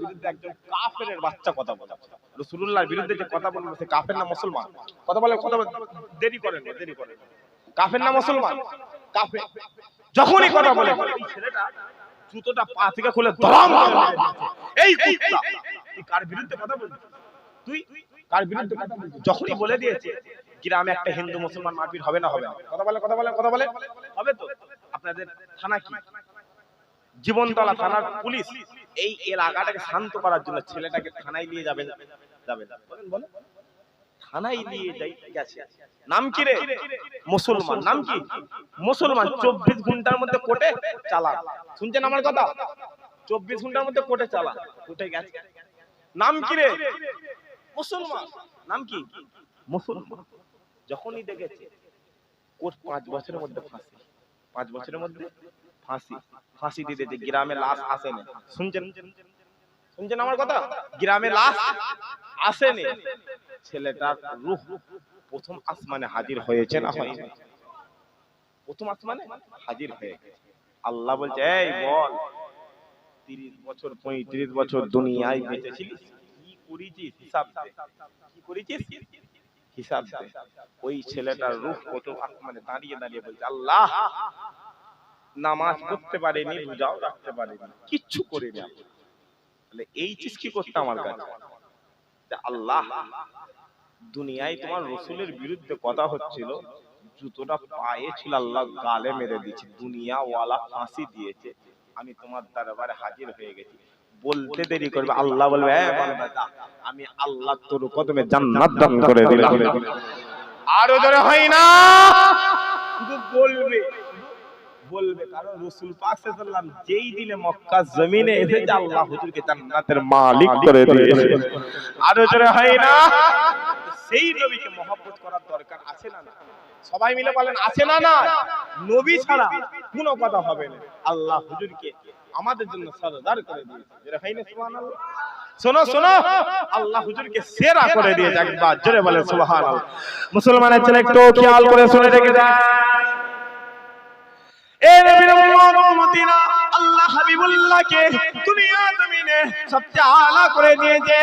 বিরুদ্ধে একজন বাচ্চা কথা বলে। রসুল্লাহর বিরুদ্ধে যে কথা সে কাফের না মুসলমান? কথা বলে, কথা দেরি করেন দেরি করেন। কাফের না মুসলমান? কাফের। যখনই কথা বলে ছেলেটা জুতোটা পা থেকে খুলে। এই কুত্তা। তুই কার বিরুদ্ধে কথা তুই কার বিরুদ্ধে কথা যখনই বলে দিয়েছে, গ্রামে একটা হিন্দু মুসলমান মারপিট হবে না, হবে কথা বলে কথা বলে কথা বলে। হবে তো? আপনাদের থানা কি? জীবনতলা থানার পুলিশ এই এলাকাটাকে শান্ত করার জন্য ছেলেটাকে থানায় নিয়ে যাবেন যাবেন। বলেন আমার কথা? চব্বিশ ঘণ্টার মধ্যে গেছে। নাম কি রে? মুসলমান। নাম কি? মুসলমান। যখনই দেখেছে কোট পাঁচ বছরের মধ্যে পাঁচ বছরের মধ্যে? ফাঁসি ফাঁসি দিতে যে গ্রামে লাশ আসেনি। শুনছেন? শুনছেন? আমার কথা? গ্রামে লাশ আসেনি। ছেলেটার রূহ প্রথম আসমানে হাজির হয়েছে না হয়নি? প্রথম আসমানে হাজির হয়ে আল্লাহ বলছে এই বল তিরিশ বছর পঁয়ত্রিশ বছর দুনিয়ায় বেঁচেছিলিস? কি করেছিস হিসাব কি করেছিস? হিসাব ওই ছেলেটার রূহ কত আসমানে দাঁড়িয়ে দাঁড়িয়ে বলছে আল্লাহ নামাজ পড়তে পারেনি রোজাও রাখতে পারেনি কিচ্ছু করেনি। তাহলে এই চিজ কি করতে আমার কাছে? আল্লাহ দুনিয়ায় তোমার রসুলের বিরুদ্ধে কথা হচ্ছিল জুতোটা পায়ে ছিল আল্লাহ গালে মেরে দিয়েছে দুনিয়া ওয়ালা ফাঁসি দিয়েছে আমি তোমার দরবারে হাজির হয়ে গেছি। বলতে দেরি করবে আল্লাহ বলবে "এ আমি আল্লাহ তোর কদমে জান্নাত দান করে দিলাম। আরও ধরে হয় না? বলবে। বলবে কারণ রসুল পাক সাল্লাল্লাহু যেই দিনে মক্কা জমিনে এসেছে আল্লাহ হুজুরকে জান্নাতের মালিক করে দিয়েছে। আরও জোরে হয় না? সেই নবীকে মহব্বত করার দরকার আছে না না? সবাই মিলে বলেন আছে না না? নবী ছাড়া কোনো কথা হবে না। আল্লাহ হুজুরকে আমাদের জন্য সরদার করে দিয়েছে। জোরে হয় না সুবহানাল্লাহ? শোনো শোনো। আল্লাহ হুজুরকে সেরা করে দিয়েছে একবার। জোরে বলে সুবহানাল্লাহ। মুসলমানের ছেলে একটু খেয়াল করে শুনে রেখে দেয় সবচেয়ে করে দিয়েছে।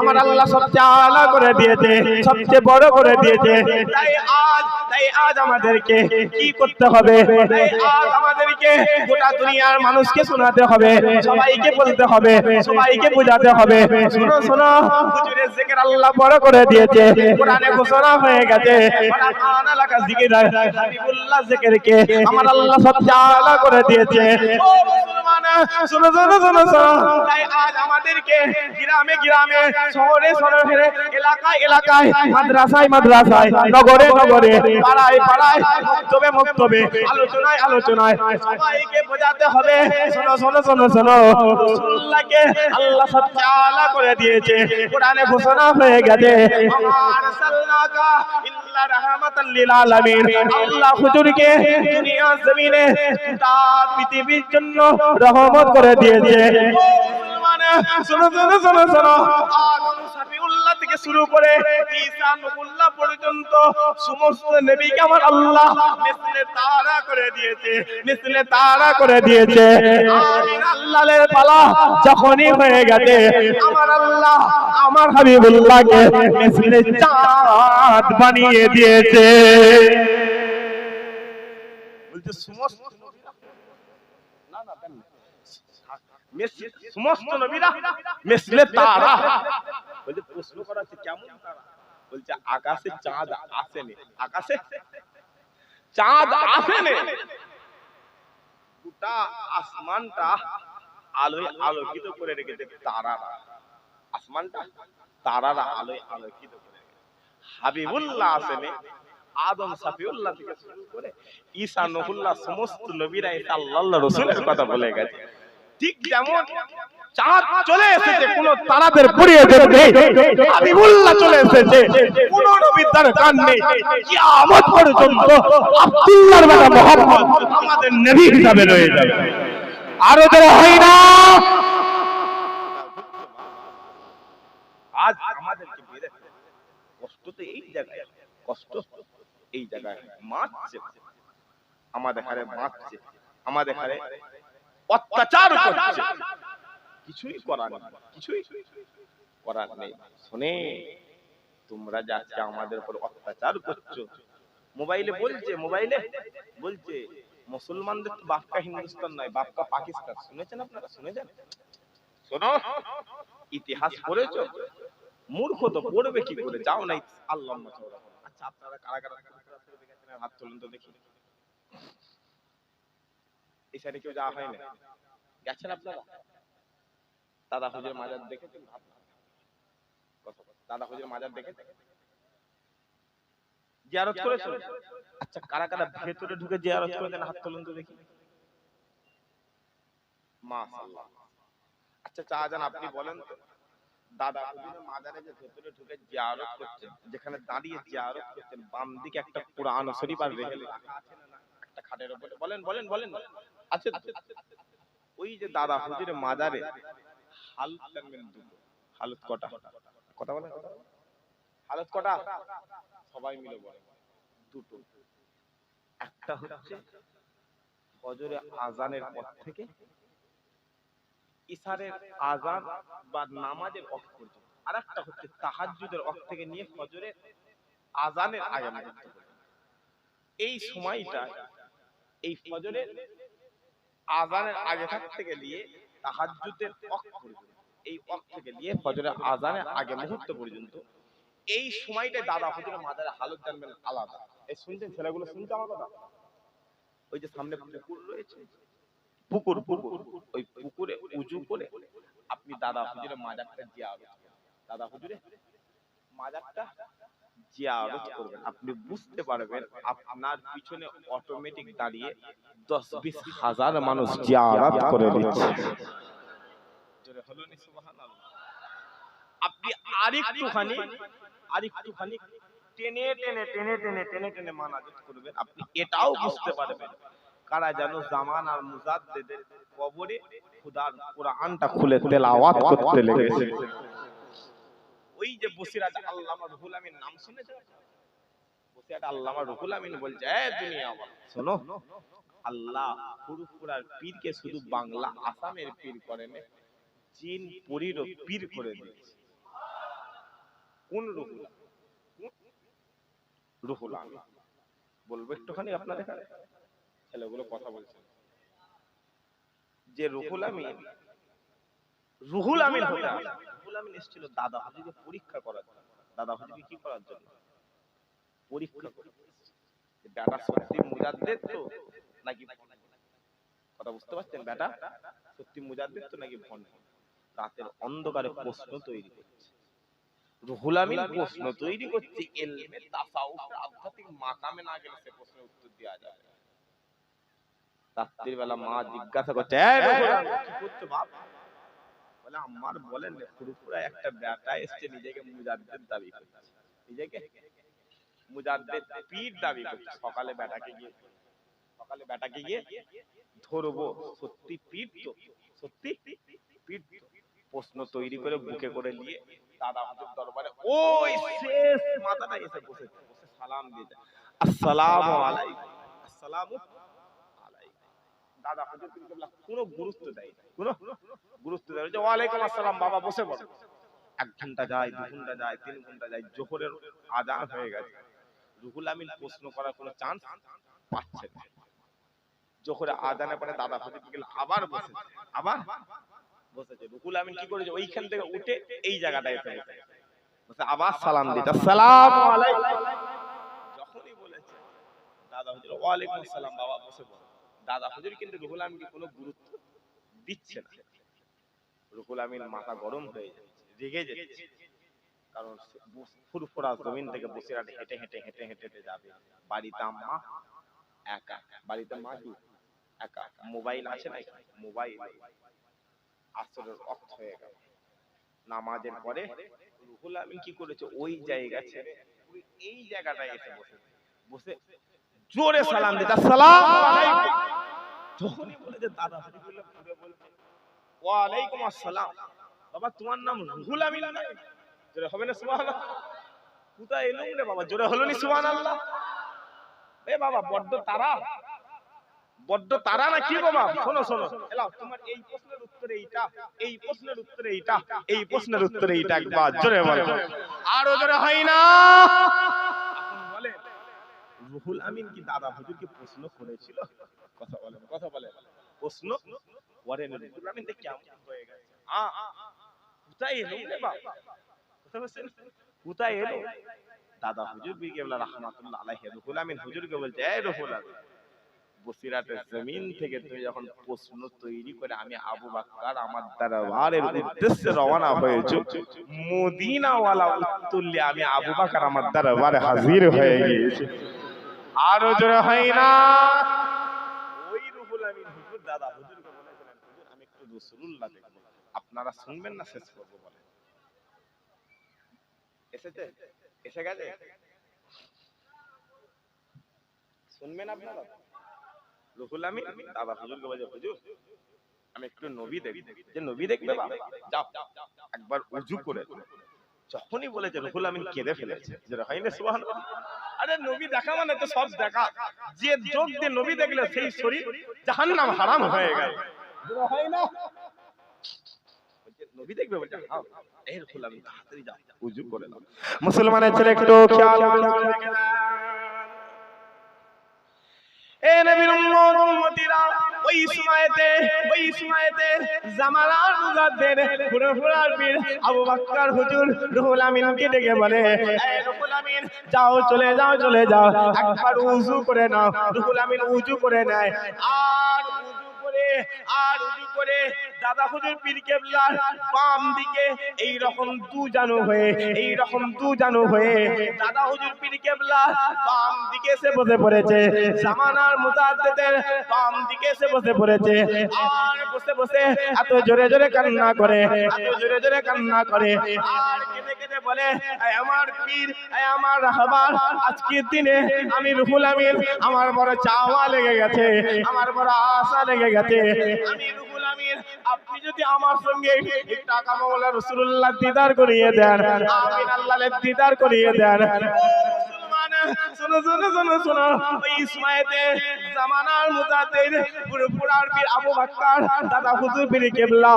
আমার আল্লাহ সবচেয়ে আলা করে দিয়েছে, সবচেয়ে বড় করে দিয়েছে। তাই আজ তাই আজ আমাদেরকে কি করতে হবে? তাই আজ আমাদেরকে গোটা দুনিয়ার মানুষকে শোনাতে হবে সবাইকে বলতে হবে সবাইকে বোঝাতে হবে। শোনো শোনো হুজুরে জিকির আল্লাহ বড় করে দিয়েছে। কোরআনে ঘোষণা হয়ে গেছে কোরআন এলাকা জিকির হাবিবুল্লাহ জিকিরকে আমার আল্লাহ সবচেয়ে আলা করে দিয়েছে। ও মুসলমান শোনো শোনো শোনো শোনো। তাই আজ আমাদেরকে গ্রামে গ্রামে শহরে শহরে এলাকায় এলাকায় মাদ্রাসায় মাদ্রাসায় নগরে নগরে পাড়ায় পাড়ায় আলোচনায় আলোচনায়। সবাইকে বোঝাতে হবে। শোনো শোনো শোনো শোনো। আল্লাহ আলা করে দিয়েছে। কোরআনে ঘোষণা হয়ে গেছে। আমার ইল্লা রাহমাতাল লিল আলামিন। আল্লাহ হুজুরকে দুনিয়া জমিনে গোটা পৃথিবীর জন্য রহমত করে দিয়েছে। ও শোনো শোনো শোনো শোনো। আদম শফিউল্লাহ থেকে শুরু করে ঈসা নবুল্লাহ পর্যন্ত সমস্ত নবীকে আমার আল্লাহ মিসলে তারা করে দিয়েছে, মিসলে তারা করে দিয়েছে। আমিন আল্লাহর পালা যখনই হয়ে গেছে, আমার আল্লাহ আমার হাবিবুল্লাহকে মিসলে চাঁদ বানিয়ে দিয়েছে। বলছে, সমস্ত না না। সমস্ত নবীরা মেসলে তারা বলছে প্রশ্ন করা হচ্ছে কেমন তারা? বলছে আকাশে চাঁদ আসেনি। আকাশে চাঁদ আসেনি। গোটা আসমানটা আলোয় আলোকিত করে রেখেছে তারারা আসমানটা তারারা আলোয় আলোকিত করে হাবিবুল্লাহ আসেনি আদম সাফিউল্লাহ থেকে শুরু করে ঈসা নহুল্লাহ সমস্ত নবীরা এটা আল্লাহ রসুলের কথা বলে গেছে। ঠিক যেমন চাঁদ চলে এসেছে কোন তারাদের পুড়িয়ে দেবে হাবিবুল্লাহ চলে এসেছে কোন নবীর দরকার নেই। কিয়ামত পর্যন্ত আব্দুল্লাহর বেটা মোহাম্মদ আমাদের নবী হিসাবে রয়ে যাবে। আরও যারা হয় না আজ আমাদেরকে বেড়ে কষ্ট তো এই জায়গায় কষ্ট এই জায়গায় মারছে আমাদের হারে মারছে আমাদের হারে অত্যাচার করছে। কিছুই করার নেই কিছুই করার নেই। শোনে তোমরা যাচ্ছে আমাদের উপর অত্যাচার করছ। মোবাইলে বলছে মোবাইলে বলছে মুসলমানদের তো বাপকা হিন্দুস্তান নয় বাপকা পাকিস্তান। শুনেছেন আপনারা? শুনেছেন? শোনো ইতিহাস পড়েছো? মূর্খ তো পড়বে কি করে? যাও নাই আল্লাহ আচ্ছা আপনারা কারা কারা হাত তুলুন তো দেখি। এই কেউ যাওয়া হয় না গেছেন আপনারা? দাদা হুজুর মাজার দেখেছেন। দাদা হুজুর মাজার দেখেছেন জিয়ারত আচ্ছা কারা কারা ভেতরে ঢুকে জিয়ারত করেছেন হাত তো দেখি। আচ্ছা আপনি বলেন তো। দাদা মাজারে যে ভেতরে ঢুকে জিয়ারত করছেন, যেখানে দাঁড়িয়ে জিয়ারত করছেন বাম দিকে একটা কোরআন শরীফ আর রেখে? একটা খাটের উপরে বলেন বলেন বলেন। আছে ওই যে দাদা হুজুরের মাজারে হালত দুটো হালত কটা? কথা বলেন। হালত কটা? সবাই মিলে বলে। দুটো। একটা হচ্ছে ফজরে আজানের পর থেকে ইশারের আজান বা নামাজের অক্ত পর্যন্ত। আর একটা হচ্ছে তাহাজ্জুদের অক্ত থেকে নিয়ে ফজরের আজানের আগে এই সময়টা এই ফজরের আজানের আগে থাকতে গিয়ে তাহাজ্জুদের অক্ত পর্যন্ত এই অক্ত থেকে নিয়ে ফজরের আজানের আগে মুহূর্ত পর্যন্ত এই সময়টা দাদা হুজুরের মাদারে হালত জানবেন আলাদা। এই শুনছেন ছেলেগুলো শুনছে আমার কথা? ওই যে সামনে পুকুর রয়েছে পুকুর পুকুর ওই পুকুরে উজু করে আপনি দাদা হুজুরের মাজারটা জিয়ারত করবেন দাদা হুজুরে মাজারটা জিয়ারত করবেন, আপনি বুঝতে পারবেন আপনার পিছনে অটোমেটিক দাঁড়িয়ে দশ বিশ হাজার মানুষ জিয়ারত করে দিচ্ছে। আপনি আরেকটুখানি আরেকটুখানি টেনে টেনে টেনে টেনে টেনে টেনে মানাজত করবেন, আপনি এটাও বুঝতে পারবেন। কারা যেন জামান আর মুজাদ্দেদের কবরে খুদার কোরআনটা খুলে তেলাওয়াত করতে লেগেছে। ওই যে বসিরাট আল্লামা রুহুল আমিন নাম শুনেছেন বসিরাট আল্লামা রুহুল আমিন বলছে, এ দুনিয়া শোনো, আল্লাহ ফুরফুরার পীরকে শুধু বাংলা, আসামের পীর করেন, চীন পীর করে দিয়েছে। কোন রুহুল রুহুল আমিন। বলব একটুখানি আপনাদের এখানে? ছেলেগুলো কথা বলছে। যে রুহুল আমিন রুহুল আমিন হতে আসে। রুহুল আমিন এসেছিল দাদা হুজুরকে পরীক্ষা করার জন্য। দাদা হুজুরকে কি করার জন্য? পরীক্ষা করে যে বেটা সত্যি মুজাদ্দেদ তো নাকি কথা বুঝতে পারছেন বেটা সত্যি মুজাদ্দেদ তো নাকি ভণ্ড। রাতের অন্ধকারে প্রশ্ন তৈরি করছে। রুহুল আমিন প্রশ্ন তৈরি করছে এলমে তাসাউফ আধ্যাত্মিক মাকামে না গেলে সে প্রশ্নের উত্তর দেওয়া যাবে না। রাত্রির বেলা মা জিজ্ঞাসা করছে "এই রুহুল আমিন, কি করছ বাপ? বলে, আমার বলেন ফুরফুরা একটা বেটা এসছে নিজেকে মুজাদ্দেদ দাবি করছে। নিজেকে মুজাদ্দেদ পীর দাবি করছে। সকালে বেটাকে গিয়ে, সকালে বেটাকে গিয়ে ধরবো। সত্যি পীর তো, সত্যি পীর প্রশ্ন তৈরি করে বুকে করে নিয়ে দাদা হুজুর দরবারে ওই শেষ মাথাটা এসে বসে বসে সালাম দিয়ে যায়। আসসালামু আলাইকুম। আসসালামু আলাইকুম। দাদা হুজুর কিন্তু কোনো গুরুত্ব দেয় না কোনো গুরুত্ব যে, ওয়ালাইকুম আসসালাম, বাবা বসে বসে এক ঘণ্টা যায়, দু ঘণ্টা যায়, তিন ঘণ্টা যায়, জোহরের আজান হয়ে গেছে। রুহুল আমিন প্রশ্ন করার কোনো চান্স পাচ্ছে না। জোহরে আজানের পরে দাদা গেল আবার বসে আবার বসেছে। রুহুল আমিন কি করেছে? ওইখান থেকে উঠে এই জায়গাটায় বসে, আবার সালাম দিতে আলাইকুম। যখনই বলেছে, দাদা হুজুর, ওয়ালাইকুম আসসালাম, বাবা বসে বল দাদা হুজুর কিন্তু রুহুল আমিনকে কোনো গুরুত্ব দিচ্ছে না। রুহুল আমিন মাথা গরম হয়ে যাচ্ছে রেগে যাচ্ছে কারণ ফুরফুরা জমিন থেকে বসিরহাট হেঁটে হেঁটে হেঁটে হেঁটে যাবে। বাড়িতে আম্মা একা, বাড়িতে মা কি? একা। মোবাইল আছে নাকি? মোবাইল। আসরের অর্থ হয়ে গেল। নামাজের পরে রুহুল আমিন কি করেছে? ওই জায়গা ছেড়ে এই জায়গাটায় এসে বসে বসে জোরে সালাম দিতে, আসসালামু আলাইকুম। যখনই বলেছে দাদা পুরো বলছে ওয়ালাইকুম আসসালাম। বাবা, তোমার নাম রুহুল আমিন জোরে হবে না সুবহানাল্লাহ? এলুম রে বাবা? জোরে হলো নি সুবহানাল্লাহ? এ বাবা, বড্ড তারা। বড্ড তারা না কি বাবা? শোনো শোনো। এলাও তোমার এই প্রশ্নের উত্তর এইটা, এই প্রশ্নের উত্তরে এইটা, এই প্রশ্নের এইটা একবার, জোরে বলো। আরও জোরে হয় না। রুহুল আমিন কি দাদা হুজুরকে প্রশ্ন করেছিল? কথা বলেন কথা বলেন প্রশ্ন? আমিন তো কেমন হয়ে গেছে আ কোথায় এলো রে কোথায় দাদা হুজুর বিকেবলা রহমাতুল্লাহ আলাইহি রুহুল আমিন হুজুরকে বলছে এই রুহুল আমিন বসিরাটের জমিন থেকে তুমি যখন প্রশ্ন তৈরি করে আমি আবু বাক্কার আমার দরবারের উদ্দেশ্যে রওনা হয়েছে মদিনাওয়ালা উত্তর নিয়ে আমি আবু বাকার আমার দরবারে হাজির হয়ে গিয়েছি। আরও জোরে হয় না ওই রুহুল আমিন হুজুর দাদা হুজুরকে বলেছিলেন আমি রাসূলুল্লাহ দেখব। আপনারা শুনবেন না, শেষ করব বলে। এসেছে? এসে গেছে? শুনবেন আপনারা? আমিন? দাদা হুজুরকে হুজুর, আমি একটু নবী দেখব। যে নবী দেখবে বাবা যাও, একবার উজু করে যখনই বলেছে রুহুল আমিন কেঁদে ফেলেছে। আরে নবী দেখা মানে তো সব দেখা। যে যোগ দিয়ে নবী দেখলে সেই শরীর জাহান্নাম হারাম হয়ে গেল। হয় না। আমিন মুসলমানের ছেলে একটু খেয়াল করে এ নবীর উম্মত উম্মতিরা ওই সময়তে ওই সময়তে জামানার মুজাদ্দের পুরো পুরার পীর আবু বকর হুজুর রুহুল আমিনকে ডেকে বলে এ রুহুল আমিন যাও চলে যাও চলে যাও। একবার উযু করে নাও। রুহুল আমিন উযু করে নেয়। আর আর উযু করে দাদা হুজুর পীর কেবলার বাম দিকে এই রকম দু জানু হয়ে এই রকম দু জানু হয়ে, দাদা হুজুর পীর কেবলা বাম দিকে এসে বসে পড়েছে, জামানার মুতাদ্দিদের বাম দিকে এসে বসে পড়েছে, আর বসে বসে এত জোরে জোরে কান্না করে, এত জোরে জোরে কান্না করে, আর কেঁদে বলে আমার পীর আমার রাহবার আজকের দিনে আমি রুহুল আমিন, আমার বড় চাওয়া লেগে গেছে, আমার বড় আশা লেগে গেছে। আমি রুহুল আমিন, আপনি যদি আমার সঙ্গে টাকা মাওলা রাসূলুল্লাহ দিদার করিয়ে দেন, আমিন আল্লাহর দিদার করিয়ে দেন। শোনো শোনো শোনো শোনো। ওই জামানার মুজাদ্দিদ পীর আবু বকর দাদা হুজুর পীর কেবলা।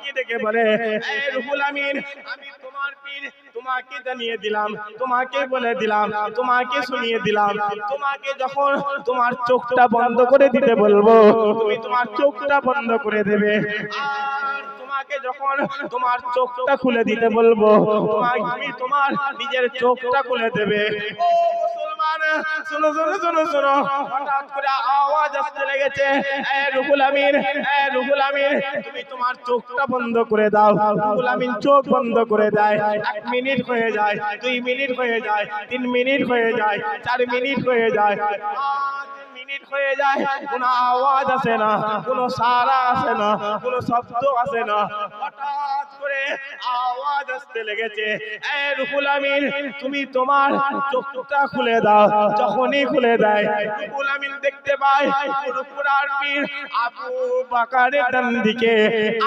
কি ডেকে বলে? এই রুহুল আমিন, আমি তোমার পীর, তোমাকে জানিয়ে দিলাম, তোমাকে বলে দিলাম, তোমাকে শুনিয়ে দিলাম। তোমাকে যখন তোমার চোখটা বন্ধ করে দিতে বলব, তুমি তোমার চোখটা বন্ধ করে দেবে। আর তোমাকে যখন তোমার চোখটা খুলে দিতে বলব আমি তোমার নিজের চোখটা খুলে দেবে। ও মুসলমান শোনো শোনো শোনো শোনো। হঠাৎ করে আওয়াজ আসতে লেগেছে। এ রুহুল আমিন এ রুহুল আমিন তুমি তোমার চোখটা বন্ধ করে দাও। আমিন চোখ বন্ধ করে দেয়। এক মিনিট হয়ে যায় দুই মিনিট হয়ে যায় তিন মিনিট হয়ে যায় চার মিনিট হয়ে যায়। মিনিট হয়ে যায়, কোনো আওয়াজ আসে না, কোনো সারা আসে না, কোনো শব্দ আসে না। হঠাৎ করে আওয়াজ আসতে লেগেছে রুহুল আমিন, তুমি তোমার চোখটা খুলে দাও, যখনই খুলে দেয়। রুহুল আমিন দেখতে পায় পুরপুরার পীর আবু বাকারের ডান দিকে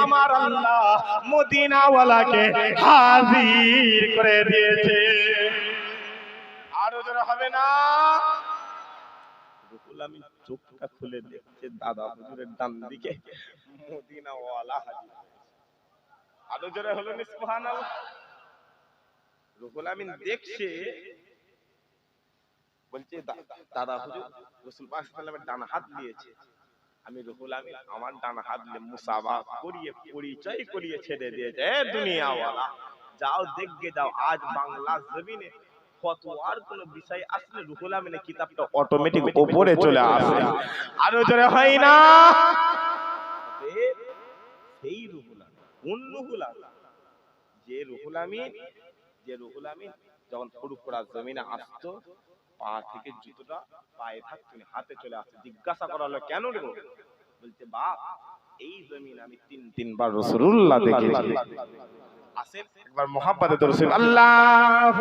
আমার আল্লাহ মদিনাওয়ালাকে হাজির করে দিয়েছে। আরও জোরে হবে না? চোখটা খুলে দেখছে দাদা হুজুরের ডান দিকে মদিনাওয়ালা হাজির আরও জোরে হলো রুহুল আমিন দেখছে, বলছে দাদা হুজুর ডান হাত দিয়েছে। আমি রুহুল আমিন, আমার ডান হাত দিয়ে মুসাবা করিয়ে, পরিচয় করিয়ে ছেড়ে দিয়েছে, এ দুনিয়াওয়ালা, যাও দেখবে যাও, আজ বাংলা জমিনে ফতোয়ার কোন বিষয় আসলে রুহুল আমিনের কিতাবটা অটোমেটিক উপরে চলে আসে। আরও জোরে হয় না? সেই রুহুল আমিন কোন রুহুল আমিন? যে রুহুল আমিন যে রুহুল আমিন যখন ফুরফুরা জমিনে আসতো পা থেকে জুতোটা পায়ে থাকতো হাতে চলে আসতো। জিজ্ঞাসা করা হলো কেন রে বলছে বাপ এই জমিন আমি তিন তিনবার রসুল্লাহ দেখেছি। আসেন একবার মোহাম্মদ রসুল আল্লাহ